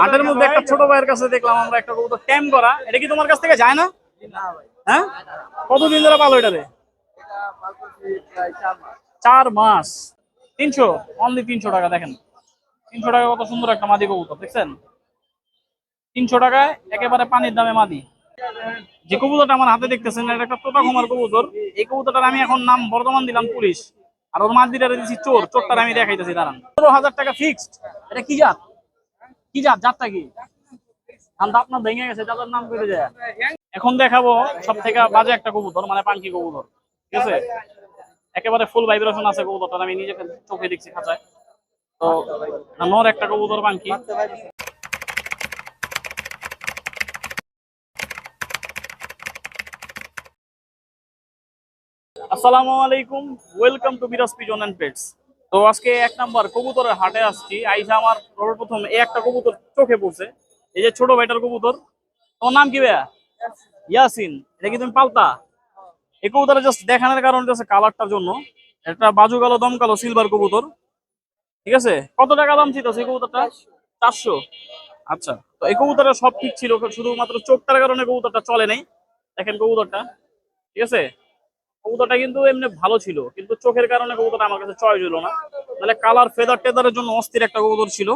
হাটের মধ্যে একটা ছোট ভাইয়ের কাছে দেখলাম আমরা একটা কবুতর। ট্যাম করা, এটা কি তোমার কাছ থেকে যায় না? হ্যাঁ? কতদিন ধরে পালো এটারে চার মাস। তিনশো? অনলি তিনশো টাকা, দেখেন। তিনশো টাকা কত সুন্দর একটা মাদি কবুতর, দেখছেন? তিনশো টাকায় একেবারে পানির দামে মাদি। যে কবুতরটা আমার হাতে দেখতেছেন, এটা একটা তোতা কুমার কবুতর। এই কবুতরটার আমি এখন নাম বর্তমান দিলাম পুলিশ। আর ওর মাদিটারে দিচ্ছি চোর, চোরটার আমি দেখাইতেছি, দাঁড়ান। পনেরো হাজার টাকা ফিক্সড এটা কি জাত? কি জাত? জাতটা কি? ধানটা আপনার ভেঙে গেছে জাতের নাম করে যায়। এখন দেখাবো সব থেকে বাজে একটা কবুতর মানে পাঙ্কি কবুতর, ঠিক আছে? একেবারে ফুল ভাইব্রেশন আছে কবুতরটা আমি নিজে চোখে দেখছি খাঁচায়। তো নর একটা কবুতর পাঙ্কি আসসালামু আলাইকুম welcome to Miraj pigeon and pets তো আজকে এক নাম্বার কবুতরের হাটে আসছি। আইসা আমার সর্বপ্রথম এই একটা কবুতর চোখে পড়ছে। এই যে ছোট ভাইটার কবুতর। তোমার নাম কি ভাইয়া? ইয়াসিন। এটা কি তুমি পালতা? এই কবুতরে জাস্ট দেখানোর কারণ হচ্ছে কালারটার জন্য। একটা বাজু কালো, দম কালো সিলভার কবুতর। ঠিক আছে? কত টাকা দাম ছিল সেই কবুতরটা? চারশো। আচ্ছা তো এই কবুতরের সব ঠিক ছিল, শুধুমাত্র চোখটার কারণে কবুতরটা চলে নাই। দেখেন কবুতরটা। ঠিক আছে? কবুতরটা কিন্তু এমনি ভালো ছিল, কিন্তু চোখের কারণে কবুতরটা আমার কাছে চয়েস হলো না। তাহলে কালার ফেদার টেদারের জন্য অস্থির একটা কবুতর ছিল।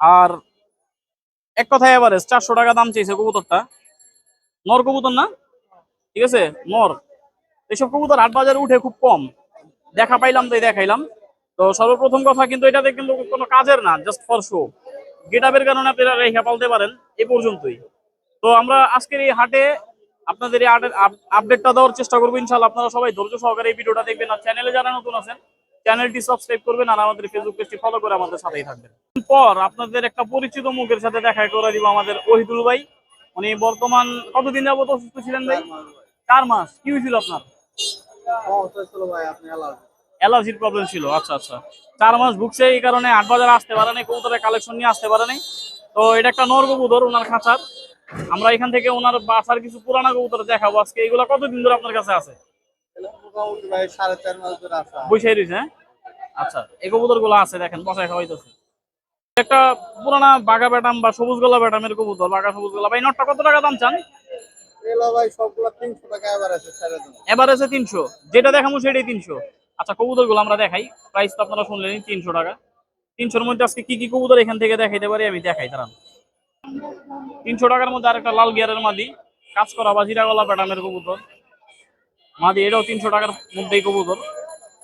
আর এক কথায় এভারেজ চারশো টাকা দাম চেয়েছে কবুতরটা। নর কবুতর না? ঠিক আছে? নর। এইসব কবুতর হাট বাজারে উঠে খুব কম। দেখা পাইলাম তাই দেখাইলাম। তো সর্বপ্রথম কথা কিন্তু এটাতে কিন্তু কোনো কাজের না জাস্ট ফর শো গেটাপের কারণে আপনারা রেখা পালতে পারেন এই পর্যন্তই। তো আমরা আজকের এই হাটে আপনাদের এই আপডেটটা দেওয়ার চেষ্টা করব ইনশাল্লাহ আপনারা সবাই ধৈর্য সহকারে এই ভিডিওটা দেখবেন আর চ্যানেলে যারা নতুন আছেন চ্যানেলটি সাবস্ক্রাইব করবেন আর আমাদের ফেসবুক পেজটি ফলো করে আমাদের সাথেই থাকবেন। পর আপনাদের একটা পরিচিত মুখের সাথে দেখা করে দিব আমাদের ওহিদুল ভাই। উনি বর্তমান কতদিন যাবত অসুস্থ ছিলেন ভাই? চার মাস। কি হয়েছিল আপনার? অ্যালার্জির প্রবলেম ছিল। আচ্ছা আচ্ছা। চার মাস ভুগছে এই কারণে আট বাজার আসতে পারে নাই, কবুতরের কালেকশন নিয়ে আসতে পারে নাই। তো এটা একটা নর কবুতর ওনার খাঁচার। আমরা এখান থেকে ওনার বাসার কিছু পুরানা কবুতর দেখাবো আজকে। এগুলো কতদিন ধরে আপনার কাছে আছে? বৈশাই রয়েছে হ্যাঁ? আচ্ছা এই কবুতরগুলো আছে দেখেন বসায় খাওয়াইতেছে। একটা পুরানা বাঘা ব্যাটাম বা সবুজ গলা ব্যাটামের কবুতর বাঘা সবুজ গলা। ভাই নটটা কত টাকা দাম চান? এভারেজে তিনশো যেটা দেখাবো সেটাই তিনশো। আচ্ছা কবুতরগুলো আমরা দেখাই। প্রাইস তো আপনারা শুনলেন তিনশো টাকা। তিনশোর মধ্যে আজকে কি কি কবুতর এখান থেকে দেখাইতে পারি আমি দেখাই দাঁড়ান। তিনশো টাকার মধ্যে আরেকটা লাল গিয়ারের মাদি। কাজ করা বা জিরা গলা প্যাটামের কবুতর। মাদি, এটাও তিনশো টাকার মধ্যেই কবুতর।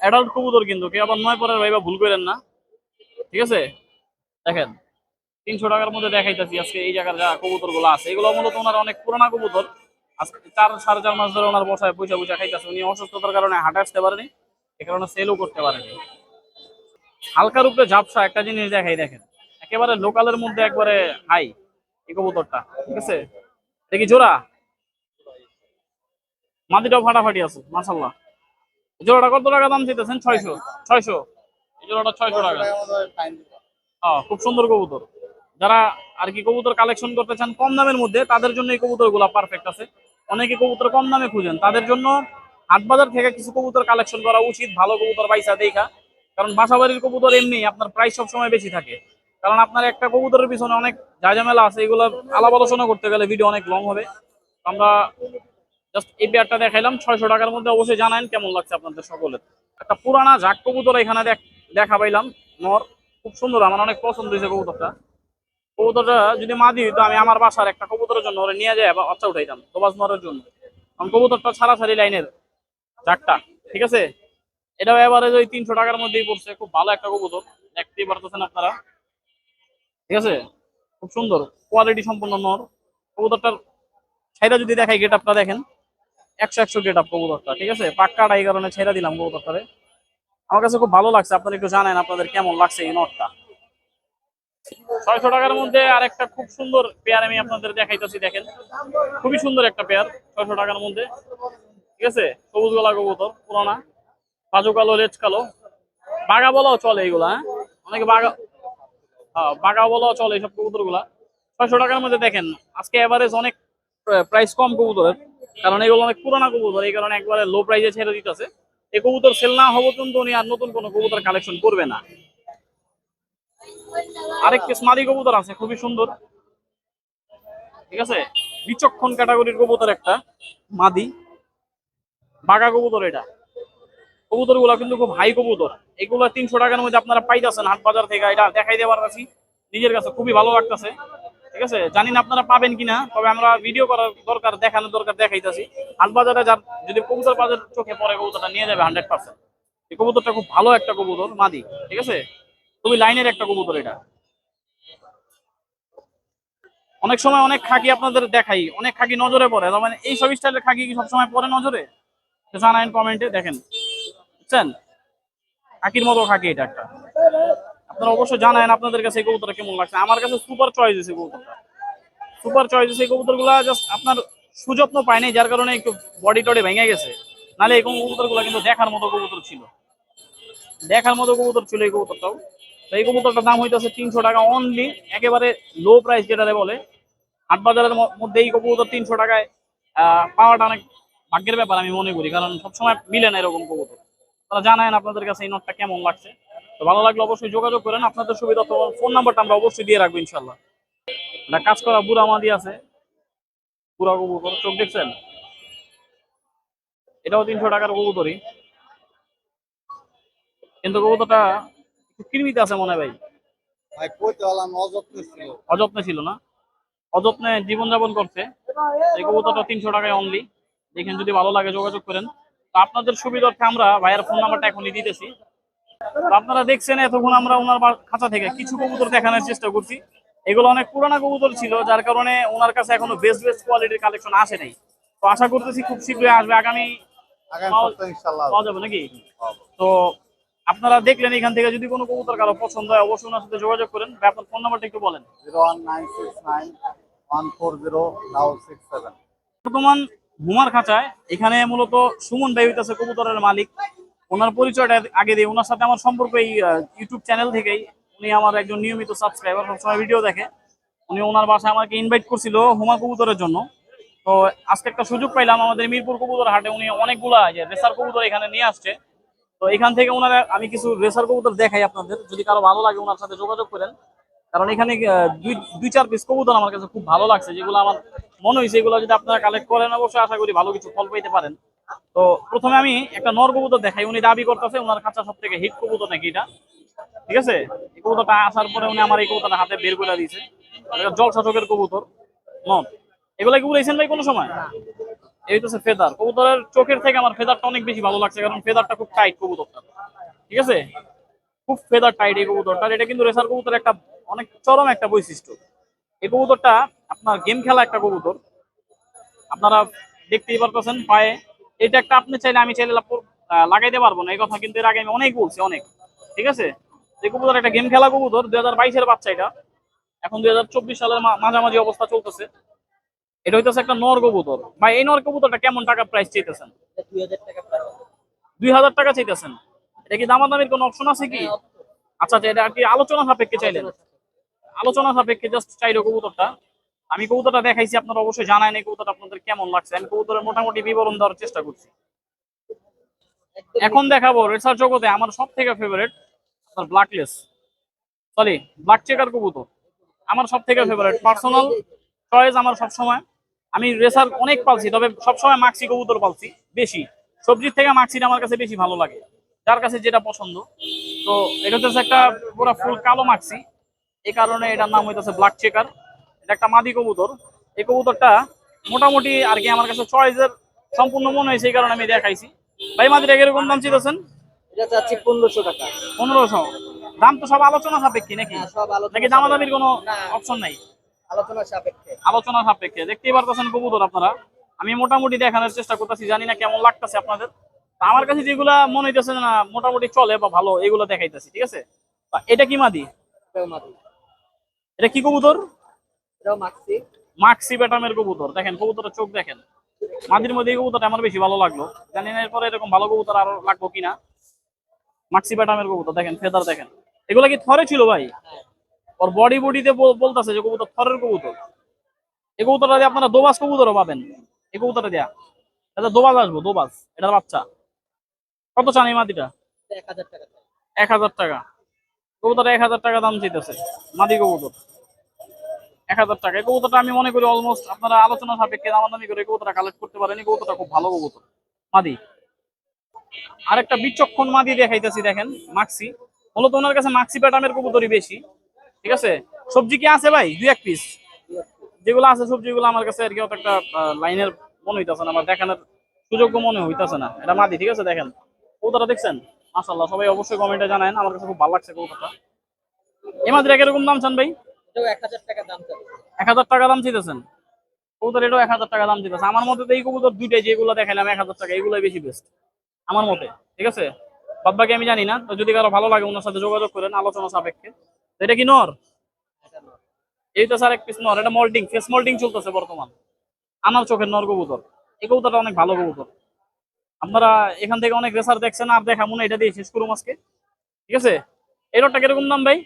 অ্যাডাল্ট কবুতর কিন্তু কে আবার নয় পরের ভাইবা ভুল করেন না। ঠিক আছে? দেখেন, তিনশো টাকার মধ্যে দেখাইতেছি আজকে এই জায়গার যা কবুতরগুলো আছে। এগুলো মূলত ওনার অনেক পুরোনা কবুতর। আজকে চার, সাড়ে চার মাস ধরে ওনার বসায় পয়সা পয়সা খাইতেছে। উনি অসুস্থতার কারণে হাঁটা আসতে পারেনি, এ কারণে সেলও করতে পারেনি। হালকার উপরে ঝাপসা একটা জিনিস দেখাই দেখেন। একেবারে লোকালের মধ্যে একবারে হাই এই কবুতরটা, ঠিক আছে? কি জোড়া? মাদিটাও ফাটাফাটি আছে মাসাল্লাহ জোড়াটা কত টাকা দাম দিতেছেন ছয়শো ছয়শো। এই জোড়াটা ছয়শো টাকা। হ্যাঁ খুব সুন্দর কবুতর। যারা আর কি কবুতর কালেকশন করতে চান কম দামের মধ্যে, তাদের জন্য এই কবুতরগুলা পারফেক্ট আছে। অনেকে কবুতর কম দামে খুঁজেন, তাদের জন্য হাট বাজার থেকে কিছু কবুতর কালেকশন করা উচিত, ভালো কবুতর পাইসা দেখা। কারণ বাসা বাড়ির কবুতর এমনি আপনার প্রাইস সবসময় বেশি থাকে। কারণ আপনার একটা কবুতরের পিছনে অনেক ঝামেলা আছে, এগুলো আলাপ আলোচনা করতে গেলে ভিডিও অনেক লং হবে। আমরা জাস্ট এই পেয়ারটা দেখাইলাম, ছয়শো টাকার মধ্যে অবশ্যই জানান কেমন লাগছে আপনাদের সকলের। একটা পুরানা ঝাক কবুতর এখানে দেখ- পাইলাম, নর, খুব সুন্দর, আমার অনেক পছন্দ হয়েছে কবুতরটা। কবুতরটা যদি মা দিই তো আমি আমার বাসার একটা কবুতরের জন্য ওরে নিয়ে যায় বা বাচ্চা উঠাইতাম দোবাজ নরের জন্য। কারণ কবুতরটা ছাড়াছাড়ি লাইনের ঝাকটা ঠিক আছে? এটাও এবারে ওই তিনশো টাকার মধ্যেই পড়ছে, খুব ভালো একটা কবুতর, দেখতেই পারতেছেন আপনারা। ঠিক আছে? খুব সুন্দর। কোয়ালিটি সম্পন্ন নর। কবুতরটার ছাইরা যদি দেখাই গেট আপটা দেখেন, একশো একশো গেট আপ কবুতরটা, ঠিক আছে? পাক্কাটা এই কারণে ছেড়ে দিলাম কবুতরটারে। আমার কাছে খুব ভালো লাগছে, আপনারা একটু জানেন আপনাদের কেমন লাগছে এই নটটা ছয়শো টাকার মধ্যে আর একটা খুব সুন্দর পেয়ার আমি আপনাদের দেখাইতেছি, দেখেন। খুবই সুন্দর একটা পেয়ার ছয়শো টাকার মধ্যে। ঠিক আছে? সবুজ গলা কবুতর, পুরানা। বাজু কালো রেড কালো। বাগা বলাও চলে এইগুলা হ্যাঁ? অনেকে বাগা হ্যাঁ বাগা বলাও চলে এইসব কবুতরগুলা ছয়শো টাকার মধ্যে দেখেন, আজকে এভারেজ অনেক প্রাইস কম কবুতরের, কারণ এগুলো অনেক পুরানা কবুতর, এই কারণে একবারে লো প্রাইসে ছেড়ে দিতেছে। এই কবুতর সেল না হব কিন্তু উনি আর নতুন কোনো কবুতর কালেকশন করবে না। আরেক পিস মাদি কবুতর আছে, খুবই সুন্দর। ঠিক আছে? বিচক্ষণ ক্যাটাগরির কবুতর একটা, মাদি। বাঘা কবুতর এটা। কবুতরগুলা কিন্তু খুব হাই কবুতর। এগুলো তিনশো টাকার মধ্যে আপনারা পাইতেছেন হাট বাজার থেকে, এটা দেখাই দেওয়ার কাছে নিজের কাছে খুবই ভালো লাগতেছে। ঠিক আছে? জানি না আপনারা পাবেন কিনা, তবে আমরা ভিডিও করার দরকার, দেখানোর দরকার দেখাইতেছি। হাট বাজারে যার, যদি কবুতর বাজার চোখে পড়ে, কবুতরটা নিয়ে যাবে হান্ড্রেড পার্সেন্ট এই কবুতরটা খুব ভালো একটা কবুতর, মাদি। ঠিক আছে? খুবই লাইনের একটা কবুতর এটা। অনেক সময় অনেক খাকি আপনাদের দেখাই, অনেক খাকি নজরে পড়ে। মানে এই সব স্টাইলের খাকি কি সবসময় পড়ে নজরে? জানাইন কমেন্টে দেখেন। বুঝছেন? খাকির মতো খাকি এটা একটা। আপনারা অবশ্যই জানায়েন আপনাদের কাছে এই কবুতরটা কেমন লাগছে। আমার কাছে সুপার চয়েস দিয়েছে কবুতরটা। সুপার চয়েস দিয়েছে এই কবুতরগুলা জাস্ট আপনার সুযত্ন পায়নি, যার কারণে একটু বডি টডি ভেঙে গেছে। নাহলে এই কবুতরগুলো কিন্তু দেখার মতো কবুতর ছিল। দেখার মতো কবুতর ছিল এই কবুতরটাও। তো এই কবুতরটার দাম হইতেছে তিনশো টাকা অনলি একেবারে লো প্রাইস যেটারে বলে। হাট বাজারের মধ্যে এই কবুতর তিনশো টাকায় পাওয়াটা অনেক ভাগ্যের ব্যাপার আমি মনে করি। কারণ সবসময় মিলে না এরকম কবুতর। তারা জানায় আপনাদের কাছে এই নোটটা কেমন লাগছে। তো ভালো লাগলে অবশ্যই যোগাযোগ করেন আপনাদের সুবিধা তো ফোন নাম্বারটা আমরা অবশ্যই দিয়ে রাখব ইনশাল্লাহ এটা কাজ করা বুড়া মাদি আছে। বুড়া কবুতর চোখ দেখছেন? এটাও তিনশো টাকার কবুতরই। কিন্তু কবুতরটা কৃমিতে আছে মনে ভাই। অযত্নে ছিল। না। অযত্নে জীবনযাপন করছে। এই কবুতরটা তিনশো টাকায় অনলি দেখেন যদি ভালো লাগে যোগাযোগ করেন। তো আপনাদের সুবিধার্থে আমরা ভাইয়ের ফোন নাম্বারটা এখনই দিতেছি। তো আপনারা দেখছেন এতক্ষণ আমরা ওনার খাঁচা থেকে কিছু কবুতর দেখানোর চেষ্টা করছি। এগুলো অনেক পুরানা কবুতর ছিল যার কারণে ওনার কাছে এখনও বেস্ট বেস্ট কোয়ালিটির কালেকশন আসে নাই। তো আশা করতেছি খুব শীঘ্রই আসবে আগামী পাওয়া- যাবে নাকি? তো আপনারা দেখলেন এখান থেকে যদি কোনো কবুতর কারও পছন্দ হয় অবশ্যই ওনার সাথে যোগাযোগ করেন। আপনার ফোন নাম্বারটা একটু বলেন। Zero one nine six nine one four zero six seven. বর্তমান হুমার খাঁচায়। এখানে মূলত সুমন ভাই হইতেছে কবুতরের মালিক। ওনার পরিচয়টা আগে দিই ওনার সাথে আমার সম্পর্ক এই ইউটিউব চ্যানেল থেকেই। উনি আমার একজন নিয়মিত সাবস্ক্রাইবার সবসময় ভিডিও দেখে। উনি ওনার বাসায় আমাকে ইনভাইট করছিল হুমা কবুতরের জন্য। তো আজকে একটা সুযোগ পাইলাম আমাদের মিরপুর কবুতর হাটে। উনি অনেকগুলা রেসার কবুতর এখানে নিয়ে আসছে। তো এখান থেকে ওনারা, আমি কিছু রেসার কবুতর দেখাই আপনাদের। যদি কারও ভালো লাগে ওনার সাথে যোগাযোগ করেন। কারণ এখানে দুই দুই চার পিস কবুতর আমার কাছে খুব ভালো লাগছে, যেগুলো আমার মনে হয়েছে, এগুলো যদি আপনারা কালেক্ট করেন, অবশ্যই আশা করি ভালো কিছু ফল পেতে পারেন। তো প্রথমে আমি একটা নর কবুতর দেখাই, উনি দাবি করতেছে ওনার খাঁচা সব থেকে হিট কবুতর নাকি এটা। ঠিক আছে? এই কবুতরটা আসার পরে উনি আমার এই কবুতরটা হাতে বের করে দিয়েছে। জল চোখের কবুতর, নর। এগুলা কি উড়াইছেন ভাই কোনো সময়? এই হচ্ছে ফেদার কবুতরের চোখের থেকে আমার ফেদারটা অনেক বেশি ভালো লাগছে, কারণ ফেদারটা খুব টাইট কবুতরটা। ঠিক আছে? খুব ফেদার টাইট এই কবুতরটা এটা কিন্তু রেসার কবুতর একটা অনেক চরম একটা বৈশিষ্ট্য। এই কবুতরটা আপনার গেম খেলা একটা কবুতর। আপনারা দেখতেই পারতেছেন পায়ে। এটা একটা আপনি চাইলে আমি চাইলে লাগাইতে পারব না। এই কথা কিন্তু এর আগে আমি অনেক বলছি অনেক। ঠিক আছে? এই কবুতর একটা গেম খেলা কবুতর দুই হাজার বাইশের বাচ্চা এটা। এখন দুই হাজার চব্বিশ সালের মাঝামাঝি অবস্থা চলতেছে। এটা হইতেছে একটা নর কবুতর। ভাই এই নর কবুতরটা কেমন টাকা প্রাইস চাইতেছেন? দুই হাজার টাকা চাইতেছেন। কি দামাদামির কোনো অপশন আছে কি? আচ্ছা আচ্ছা এটা আর কি আলোচনা সাপেক্ষে চাইলেন? আলোচনা সাপেক্ষে জাস্ট চাইলো কবুতরটা। আমি কবুতরটা দেখাইছি আপনারা অবশ্যই জানায় এই কবুতরটা আপনাদের কেমন লাগছে। আমি কবুতরের মোটামুটি বিবরণ দেওয়ার চেষ্টা করছি। এখন দেখাবো রেসার জগতে আমার সব থেকে ফেভারিট আপনার ব্ল্যাকলেস সরি ব্ল্যাক চেকার কবুতর। আমার সব থেকে ফেভারিট পার্সোনাল চয়েস আমার সব সময় আমি রেসার অনেক পালছি তবে সবসময় মাক্সি কবুতর পালছি বেশি। সবজির থেকে মাক্সিটা আমার কাছে বেশি ভালো লাগে। যার কাছে যেটা পছন্দ। তো এটা হচ্ছে একটা পুরো ফুল কালো মাক্সি এই কারণে এটার নাম হইতেছে ব্ল্যাক চেকার এটা একটা মাদি কবুতর। এই কবুতরটা মোটামুটি আর কি আমার কাছে চয়েসের সম্পূর্ণ মনে হয়েছে এই কারণে আমি দেখাইছি। ভাই মাদিটা কীরকম দাম চিতেছেন এটা চাচ্ছি পনেরোশো টাকা। পনেরোশো। দাম তো সব আলোচনা সাপেক্ষে নাকি? দামাদামির কোনো। অপশন নাই? আলোচনা সাপেক্ষে। আলোচনা সাপেক্ষে। দেখতেই পারতেছেন কবুতর আপনারা। আমি মোটামুটি দেখানোর চেষ্টা করতেছি জানি না কেমন লাগতেছে আপনাদের। আমার কাছে যেগুলা মনে হইতেছে না মোটামুটি চলে বা ভালো এগুলো দেখাইতেছি ঠিক আছে? এটা কি মাদি? এটা কি কবুতর? মাক্সি। ব্যাটামের কবুতর দেখেন কবুতরের চোখ দেখেন। মাদির মধ্যে এই কবুতরটা আমার বেশি ভালো লাগল। জানি না এরপরে এরকম ভালো কবুতর আরও লাগবো কিনা। মাক্সি ব্যাটামের কবুতর দেখেন ফেদার দেখেন। এগুলা কি থরে ছিল ভাই? ওর বডি বডিতে বলতেছে যে কবুতর থরের কবুতর। এই কবুতরটা দিয়ে আপনারা দোবাস কবুতরও পাবেন। এই কবুতরটা দেয়া। এটা দোবাস আসব দোবাস এটার বাচ্চা। কত চান এই মাটিটা? এক হাজার টাকা কবুতর এক হাজার টাকা দাম চাইতেছে। মাদি কবুতর। এক হাজার টাকা। এই কবুতরটা আমি মনে করি অলমোস্ট আপনারা আলোচনা সাপেক্ষে দামাদামি করে কবুতরটা কালেক্ট করতে পারেন। এই কবুতরটা খুব ভালো কবুতর। মাদি। আরেকটা বিচক্ষণ মাদি দেখাইতেছি দেখেন মাক্সি। মূলত ওনার কাছে মাক্সি প্যাটার্নের কবুতরই বেশি। ঠিক আছে? সবজি কি আছে ভাই? দুই এক পিস যেগুলো আছে সবজিগুলো আমার কাছে আর কি অত একটা লাইনের মনে হইতেছে না আমার দেখানোর সুযোগ্য মনে হইতেছে না। এটা মাদি ঠিক আছে? দেখেন। কবুতরটা দেখছেন? মাশাল্লাহ সবাই অবশ্যই কমেন্টে জানান আমার কাছে খুব ভালো লাগছে কবুতরটা। এই মাদিরা কীরকম দাম চান ভাই? এক হাজার টাকা দাম এক হাজার টাকা দাম চাইতেছেন? কবুতর এটাও এক হাজার টাকা দাম চাইতেছে। আমার মতে তো এই কবুতর দুইটাই যেগুলো দেখাইলাম এক হাজার টাকা এগুলোই বেশি বেস্ট আমার মতে ঠিক আছে? বাদ বাকি আমি জানি না তো যদি কারও ভালো লাগে ওনার সাথে যোগাযোগ করেন আলোচনা সাপেক্ষে। তো এটা কি নর? এই তো স্যার এক পিস নর এটা মল্টিং ফেস মল্টিং চলতেছে বর্তমান। আমার চোখের নর কবুতর। এই কবুতরটা অনেক ভালো কবুতর। আপনারা এখান থেকে অনেক রেসার দেখছেন আর দেখা মনে এটা দিয়ে শেষ করুম আজকে। ঠিক আছে? এই নটটা কীরকম দাম ভাই?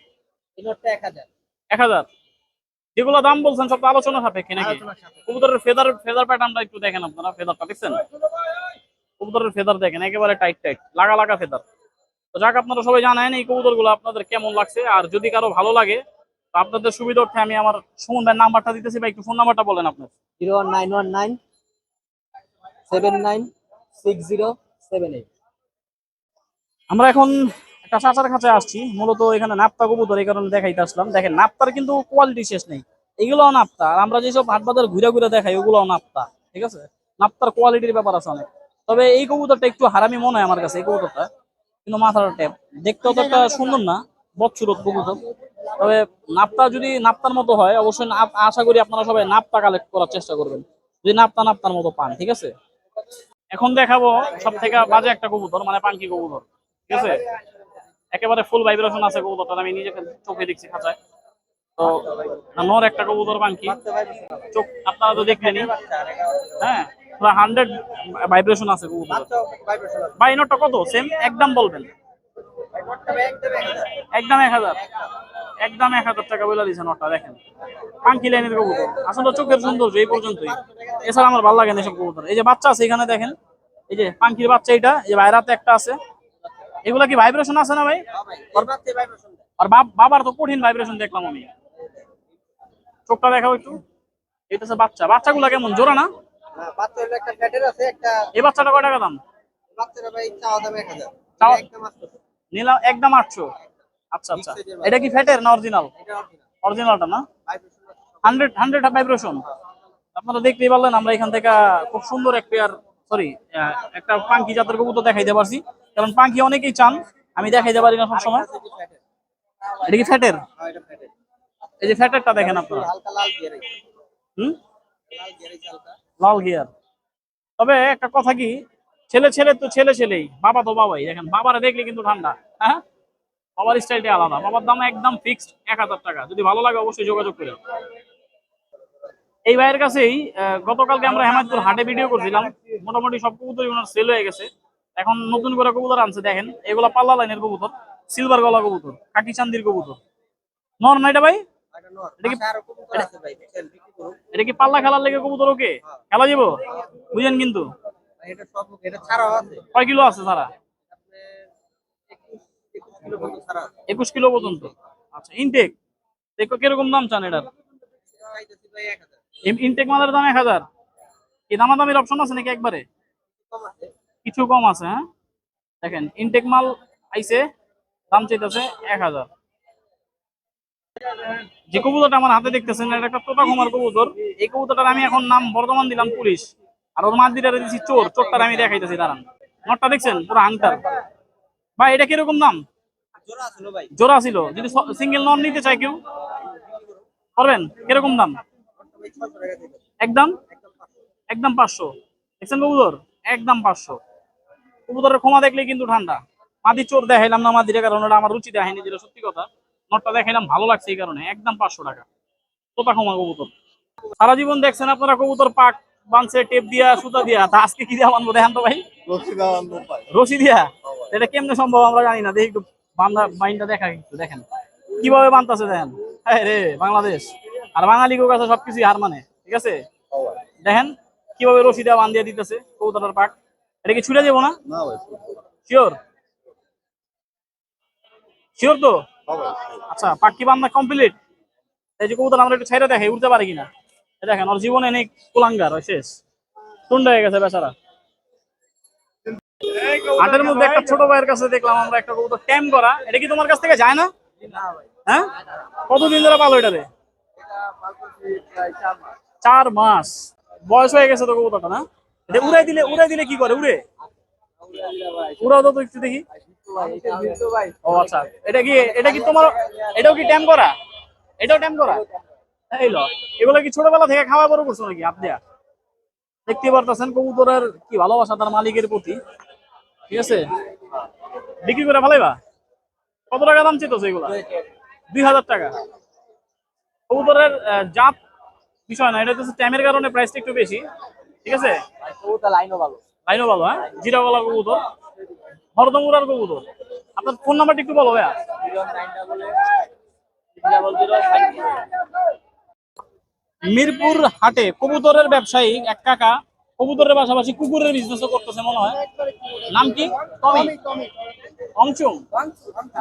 এই এক হাজার। এক হাজার? যেগুলো দাম বলছেন সব তো আলোচনা সাপেক্ষে নাকি? কবুতরের ফেদার ফেদার প্যাটার্নটা একটু দেখেন আপনারা ফেদারটা দেখছেন? কবুতরের ফেদার দেখেন একেবারে টাইট টাইট লাগা লাগা ফেদার। তো যাক আপনারা সবাই জানেন এই কবুতরগুলো আপনাদের কেমন লাগছে আর যদি কারও ভালো লাগে আপনাদের সুবিধার্থে আমি আমার সুমন ভাইয়ের নাম্বারটা দিতেছি বা একটু ফোন নাম্বারটা বলেন আপনার। Zero one nine one nine seven nine আমরা এখন একটা চাচার কাছে আসছি, মূলত এখানে নাপ্তা কবুতর, এই কারণে দেখাইতে আসলাম। দেখেন, নাপ্তার কিন্তু কোয়ালিটি শেষ নেই। এগুলোও নাপ্তা, আর আমরা যেসব হাট বাজার ঘুরে ঘুরে দেখাই, ওগুলোও নাপ্তা, ঠিক আছে? নাপ্তার কোয়ালিটির ব্যাপার আছে অনেক। তবে এই কবুতরটা একটু হারামি মনে হয় আমার কাছে, এই কবুতরটা। কিন্তু মাথার ট্যাপ দেখতেও তো একটা সুন্দর না, বৎসুরত কবুতর। তবে নাপ্তা যদি নাপ্তার মতো হয়, অবশ্যই আশা করি আপনারা সবাই নাপ্তা কালেক্ট করার চেষ্টা করবেন। যদি নাপ্তা নাপ্তার মতো পান, ঠিক আছে? এখন দেখাবো সব থেকে বাজে একটা কবুতর মানে পাঙ্কি কবুতর, ঠিক আছে? একেবারে ফুল ভাইব্রেশন আছে কবুতরটা আমি নিজে চোখে দেখছি খাঁচায়। তো নর একটা কবুতর পাঙ্কি চোখ আপনারা তো দেখলেনই। হ্যাঁ হান্ড্রেড ভাইব্রেশন আছে কবুতর ভাই, নটটা কত? সেম একদম বলবেন। একদম এক হাজার। একদম এক হাজার টাকা বলে দিয়েছে নটটা দেখেন। পাঙ্কি লাইনের কবুতর। আসলে চোখের সৌন্দর্য এই পর্যন্তই। এছাড়া আমার ভালো লাগে না এসব কবুতর। এই যে বাচ্চা আছে এখানে দেখেন। এই যে পাঙ্কির বাচ্চা এটা এই যে বাইরাতে একটা আছে। এগুলা কি ভাইব্রেশন আছে না ভাই? আর বাব- বাবার তো কঠিন ভাইব্রেশন দেখলাম আমি। চোখটা দেখাও একটু। এটা হচ্ছে বাচ্চা। বাচ্চাগুলা কেমন? জোড়া না? একটা এই বাচ্চাটা কয় টাকা দাম? নিলাম একদম আটশো। আচ্ছা আচ্ছা। এটা কি ফ্যাটের না অরিজিনাল অরিজিনাল অরিজিনালটা না? হান্ড্রেড হান্ড্রেড ভাইব্রেশন আপনারা দেখতেই পারলেন আমরা এখান থেকে খুব সুন্দর এক পেয়ার সরি একটা পাঙ্কি জাতের কবুতর দেখাইতে পারছি। কারণ পাঙ্কি অনেকেই চান আমি দেখাইতে পারি না সবসময় এটা কি ফ্যাটের এই যে ফ্যাটেরটা দেখেন আপনারা। হালকা লাল গিয়ারে হুম? লাল গিয়ার তবে একটা কথা কি ছেলে ছেলে তো ছেলে ছেলেই বাবা তো বাবাই। দেখেন বাবারা দেখলে কিন্তু ঠান্ডা। হ্যাঁ? বাবার স্টাইলটা আলাদা। বাবার দাম একদম ফিক্সড এক হাজার টাকা। যদি ভালো লাগে অবশ্যই যোগাযোগ করে এই ভাইয়ের কাছেই গতকালকে আমরা হেমায়তপুর হাটে ভিডিও করছিলাম। মোটামুটি সব কবুতরই ওনার সেল হয়ে গেছে। এখন নতুন করে কবুতর আনছে দেখেন। এগুলা পাল্লা লাইনের কবুতর সিলভার গলা কবুতর কাকি চান্দির কবুতর। নর না এটা ভাই? এটা কি- পাল্লা খেলার লেগে কবুতর ওকে? খেলা যাব বুঝেন কিন্তু। কয় কিলো আছে সারা আপনি 21 21 কিলো পর্যন্ত ছাড়া আছে একুশ কিলো পর্যন্ত। আচ্ছা ইনটেক দেখো কীরকম দাম চান এটার? এটা চাইতেছি ভাই 1000 ইনটেক মালের দাম এক হাজার? কি দামাদামির অপশন আছে নাকি একবারে? কিছু কম আছে হ্যাঁ? দেখেন ইনটেক মাল আইছে দাম চাইতেছে এক হাজার। যে কবুতরটা আমার হাতে দেখতেছেন এটা একটা তোতা কুমার কবুতর। এই কবুতরটার আমি এখন নাম বর্তমান দিলাম পুলিশ। আর ওর মাছ দিলে দিচ্ছি চোর চোরটার আমি দেখাইতেছি দাঁড়ান। নটটা দেখছেন? পুরো হাংটার। ভাই এটা কীরকম দাম? জোড়া ছিল ভাই? জোড়া ছিল। যদি সিঙ্গেল নন নিতে চাই কেউ? পারবেন? কীরকম দাম? ভাই 600 টাকা দিবেন একদম? একদম পাঁচশো। দেখছেন কবুতর? একদম পাঁচশো। কবুতরের ক্ষমা দেখলে কিন্তু ঠান্ডা। মাদি চোর দেখাইলাম না মাদির কারণ ওটা আমার রুচি দেখায়নি যেটা সত্যি কথা। নটটা দেখাইলাম ভালো লাগছে এই কারণে। একদম পাঁচশো টাকা। তোতা ক্ষমা কবুতর। সারা জীবন দেখছেন আপনারা কবুতর পাক বানছে টেপ দিয়া সুতা দিয়া। তা আজকে কি দিয়া বানবো দেখেন তো ভাই। রশি দিয়া? এটা কেমনে সম্ভব আমরা জানি না। দেখি বান্ধা বাইনটা দেখা একটু দেখেন। কীভাবে বানতাছে দেখেন? হ্যাঁ রে বাংলাদেশ। আর বাঙালি কাছে সবকিছু হার মানে ঠিক আছে? দেখেন কীভাবে রশি দেওয়া বান দিয়ে দিতেছে কবুতরের পাক। এটা কি ছুটে যাব না? শিওর? শিওর তো? আচ্ছা পাক্কি বান্ধা কমপ্লিট এই যে কবুতর আমরা একটু ছেড়ে দেখাই উঠতে পারে কিনা? দেখেন ওর জীবনে নেই কুলাঙ্গার শেষ। টুন্ড হয়ে গেছে বেচারা। হাটের মধ্যে একটা ছোট ভাইয়ের কাছে দেখলাম আমরা একটা কবুতর ট্যাম করা। এটা কি তোমার কাছ থেকে যায় না? হ্যাঁ? কতদিন ধরে পালো এটারে চার মাস। বয়স হয়ে গেছে তো কবুতরটা, না? এটা উড়াই দিলে উড়াই দিলে কি করে? উড়ে? উড়াও তো একটু দেখি। ও আচ্ছা। এটা কি এটা কি তোমার, এটাও কি ট্যাম করা? এটাও ট্যাম করা? এই লো। এগুলো কি ছোটবেলা থেকে খাওয়া বড় করছ নাকি? আপনি দেখতে পারতেছেন কবুতরের কি ভালোবাসা তার মালিকের প্রতি। ঠিক আছে? বিক্রি করে ফেলাইবা? কত টাকা দাম চেতেছো এগুলা? দুই হাজার টাকা। কবুতরের জাত বিষয় না এটা হচ্ছে ট্যামের কারণে প্রাইসটা একটু বেশি। ঠিক আছে? লাইনও ভালো। লাইনও ভালো হ্যাঁ? জিরাওয়ালা কবুতর। হরদমুরার কবুতর। আপনার ফোন নাম্বারটা একটু বলো ভাইয়া। জিরো জিরো মিরপুর হাটে কবুতরের ব্যবসায়ী এক কাকা কবুতরের পাশাপাশি কুকুরের বিজনেসও করতেছে মনে হয়। নাম কি? টমি? অংচুং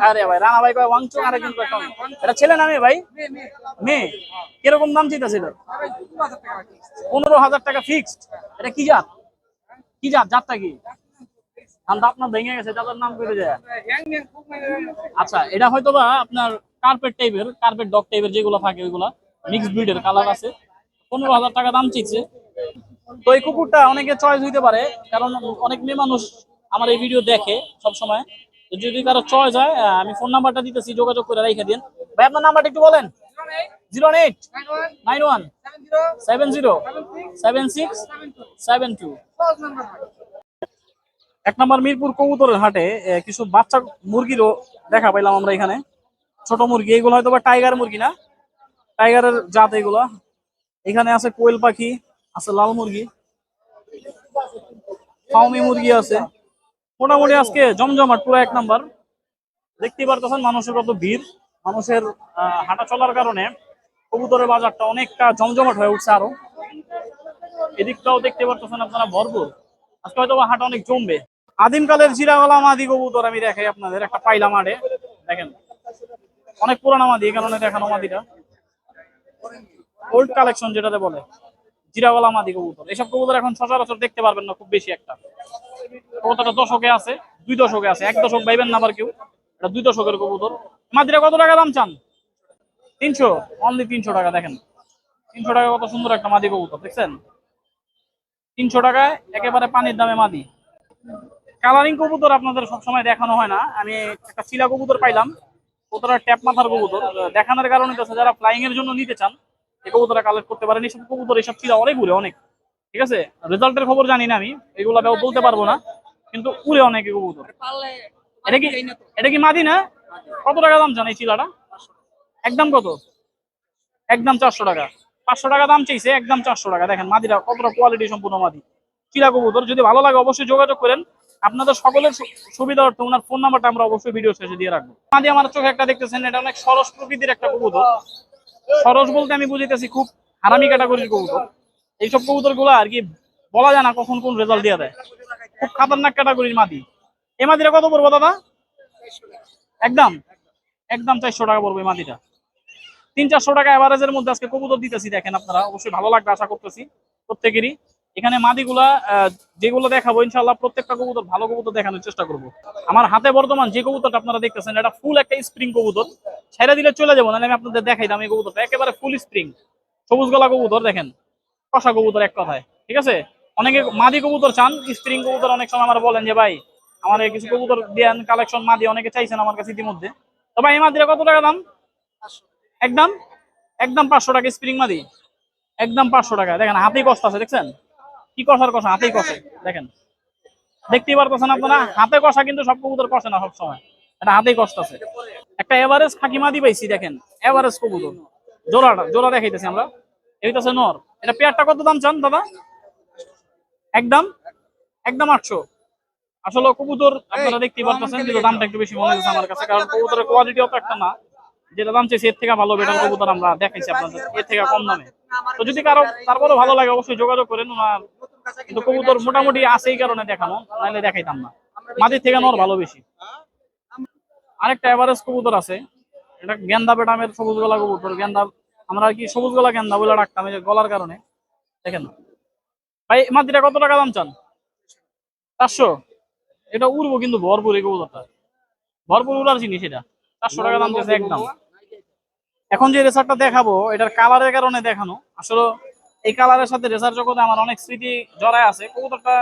আরে ভাই রানা ভাই কয় ওয়াংচুং আরেকজন কয় টমি? এটা ছেলে নামে ভাই? মেয়ে কীরকম দাম পনেরো হাজার টাকা ফিক্সড এটা কি জাত? কি জাত? জাতটা কি? ধানটা আপনার ভেঙে গেছে নাম করে যায়। আচ্ছা এটা হয়তো বা আপনার কার্পেট টাইপের কার্পেট ডগ টাইপের যেগুলো থাকে ওইগুলা মিক্স ব্রিডের কালার আছে। পনেরো হাজার টাকা দাম চাইছে। তো এই কুকুরটা অনেকে চয়েস হইতে পারে, কারণ অনেক মেয়ে মানুষ আমার এই ভিডিও দেখে সব সময় তো যদি কারও চয়েস হয় আমি ফোন নাম্বারটা দিতেছি, যোগাযোগ করে রেখে দিন। ভাই, আপনার নাম্বারটা একটু বলেন। Zero eight nine one seven zero seven six seven two এক নম্বর মিরপুর কবুতরের হাটে কিছু বাচ্চা মুরগিরও দেখা পাইলাম আমরা এখানে। ছোট মুরগি, এগুলো হয়তো বা টাইগার মুরগি না। টাইগারের জাত এগুলো। এখানে আছে কোয়েল পাখি আছে লাল মুরগি। ফাউমি মুরগি আছে। মোটামুটি আজকে জমজমাট পুরো এক নাম্বার। দেখতেই পারতেছেন মানুষের কত ভিড়। মানুষের হাঁটা চলার কারণে কবুতরের বাজারটা অনেকটা জমজমাট হয়ে উঠছে আরও। এদিকটাও দেখতে পারতেছেন আপনারা ভরপুর। আজকে হয়তো হাট অনেক জমবে। আদিমকালের জিরাওয়ালা মাদি কবুতর আমি দেখাই আপনাদের। একটা পাইলা মাঠে, দেখেন। অনেক পুরানো মাদি, এই কারণে দেখানো মাদিটা। ওল্ড কালেকশন যেটাতে বলে। জিরাওয়ালা মাদি কবুতর। এসব কবুতর এখন সচরাচর দেখতে পারবেন না খুব বেশি একটা। কবুতরটা দশকে আছে, দুই দশকে আছে। এক দশক পাইবেন না আবার কেউ। এটা দুই দশকের কবুতর। মাদিরা কত টাকা দাম চান? তিনশো? অনলি তিনশো টাকা, দেখেন। তিনশো টাকা কত সুন্দর একটা মাদি কবুতর, দেখছেন? তিনশো টাকায় একেবারে পানির দামে মাদি। কালারিং কবুতর আপনাদের সবসময় দেখানো হয় না। আমি একটা শিলা কবুতর পাইলাম। কবুতরের ট্যাপ মাথার কবুতর। দেখানোর কারণে যারা ফ্লাইং এর জন্য নিতে চান এই কবুতরটা কালেক্ট করতে পারেন এইসব কবুতর এইসব চিরা অনেক উড়ে অনেক। ঠিক আছে? রেজাল্টের খবর জানি না আমি এগুলো বলতে পারব না কিন্তু উড়ে অনেক কবুতর। এটা কি এটা কি মাদি না? কত টাকা দাম জান এই চিলাটা? একদম কত? একদম চারশো টাকা। পাঁচশো টাকা দাম চাইছে একদম চারশো টাকা। দেখেন মাদিরা কতটা কোয়ালিটি সম্পূর্ণ মাদি চিলা কবুতর যদি ভালো লাগে অবশ্যই যোগাযোগ করেন। আপনাদের সকলের সুবিধার্থে ওনার ফোন নাম্বারটা আমরা অবশ্যই ভিডিও শেষে দিয়ে রাখব। মাদি আমার চোখে একটা দেখতেছেন এটা অনেক সরস প্রকৃতির একটা কবুতর। সরস বলতে আমি বুঝিতেছি খুব হারামি ক্যাটাগরির কবুতর। এইসব কবুতরগুলা আর কি বলা যায় না কখন কোন রেজাল্ট দিয়ে দেয়। খুব খাতারনাক ক্যাটাগরির মাদি। এ মাদিটা কত পড়ব দাদা? একদম। একদম চারশো টাকা পড়বে এই মাদিটা। তিন চারশো টাকা অ্যাভারেজের মধ্যে আজকে কবুতর দিতেছি, দেখেন আপনারা। অবশ্যই ভালো লাগবে, আশা করতেছি প্রত্যেকেরই। এখানে মাদিগুলা যেগুলো দেখাবো ইনশাল্লাহ প্রত্যেকটা কবুতর, ভালো কবুতর দেখানোর চেষ্টা করব। আমার হাতে বর্তমান যে কবুতরটা আপনারা দেখতেছেন, এটা ফুল একটা স্প্রিং কবুতর। ছেড়ে দিলে চলে যাব আমি আপনাদের দেখাই দাম এই কবুতরটা। একেবারে ফুল স্প্রিং সবুজ গলা কবুতর, দেখেন। কষা কবুতর এক কথায়। ঠিক আছে? অনেকে মাদি কবুতর চান স্প্রিং কবুতর অনেক সময় আমার বলেন যে, ভাই, আমার কিছু কবুতর দেন কালেকশন মাদি অনেকে চাইছেন আমার কাছে ইতিমধ্যে। তো ভাই, এই মাদিরা কত টাকা দাম? একদম? একদম পাঁচশো টাকা স্প্রিং মাদি। একদম পাঁচশো টাকা। দেখেন হাতেই কষ্ট আছে, দেখছেন? কি কষার কষা? হাতেই কষে দেখেন। দেখতেই পারতেছেন আপনারা? হাতে কষা কিন্তু সব কবুতর কষে না সবসময়। এটা হাতেই কষ্ট আছে একটা এভারেজ খাকি মাদি পাইছি দেখেন। এভারেজ কবুতর। জোড়াটা জোড়া দেখাইতেছি আমরা। এইটাছে নর। এটা পেয়ারটা কত দাম চান দাদা? একদম একদম আটশো। আসলে কবুতর আপনারা দেখতেই পারতেছেন কিন্তু দামটা একটু বেশি মনে হচ্ছে আমার কাছে কারণ কবুতরের কোয়ালিটি অত একটা না। যেটা দাম চাইছে এর থেকে ভালো বেটার কবুতর আমরা দেখাইছি আপনাদের। এর থেকে কম দামে। তো যদি কারও তারপরে ভালো লাগে, অবশ্যই যোগাযোগ করেন, ওনার কিন্তু কবুতর মোটামুটি আছে এই কারণে দেখানো, নাহলে দেখাইতাম না। মাটির থেকে নর ভালো বেশি। আরেকটা এভারেজ কবুতর আছে, এটা গেন্দা বেটামের সবুজ গলা কবুতর, গেন্দা, আমরা কি সবুজ গলা গেন্দা বলে রাখতাম যে গলার কারণে। দেখেন। ভাই, মাটিটা কত টাকা দাম চান? চারশো? এটা উড়বো কিন্তু ভরপুর এই কবুতরটা। ভরপুর উড়ার জিনিস এটা। চারশো টাকা দাম দিয়েছে একদম। এখন যে রেসারটা দেখাবো, এটার কালারের কারণে দেখানো। আসলে এই কালারের সাথে রেসার জগতে আমার অনেক স্মৃতি জড়ায় আছে। কবুতরটা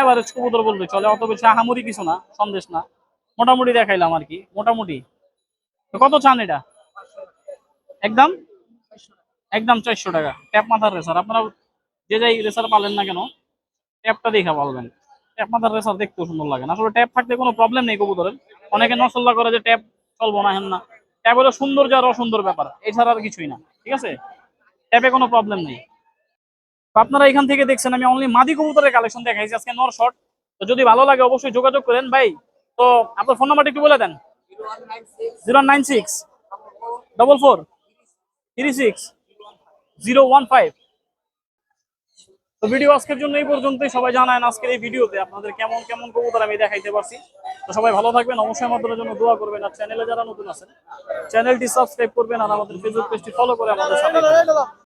এভারেজ কবুতর বলতে চলে, অত বেশি আহামরি কিছু না, সন্দেশ না। মোটামুটি দেখাইলাম আর কি, মোটামুটি। তো কত চান এটা? একদম? একদম চারশো টাকা। ট্যাপ মাথার রেসার আপনারা যে যাই রেসার পালেন না কেন, ট্যাপটা দেখা পালবেন। ট্যাপ মাথার রেসার দেখতেও সুন্দর লাগে না। আসলে ট্যাপ থাকতে কোনো প্রবলেম নেই কবুতরের। অনেকে নসল্লা করে যে ট্যাপ চলবো না, হেন না। ট্যাপ হলো সৌন্দর্য আর অসুন্দর ব্যাপার এছাড়া আর কিছুই না ঠিক আছে? ট্যাপে কোনো প্রবলেম নেই। তো আপনারা এখান থেকে দেখছেন আমি অনলি মাদি কবুতরের কালেকশন দেখাইছি আজকে নর শর্ট তো যদি ভালো লাগে অবশ্যই যোগাযোগ করেন। ভাই তো আপনার ফোন নাম্বারটা একটু বলে দেন। Zero nine six. Double four three six zero one five তো ভিডিও আজকের জন্য এই পর্যন্তই। সবাই জানায় আজকের এই ভিডিওতে আপনাদের কেমন কেমন কবুতর আমি দেখাইতে পারছি। তো সবাই ভালো থাকবেন, অবশ্যই আমাদের জন্য দোয়া করবেন। আর চ্যানেলে যারা নতুন আছেন চ্যানেলটি সাবস্ক্রাইব করবেন আর আমাদের ফেসবুক পেজটি ফলো করে আমাদের সাথে।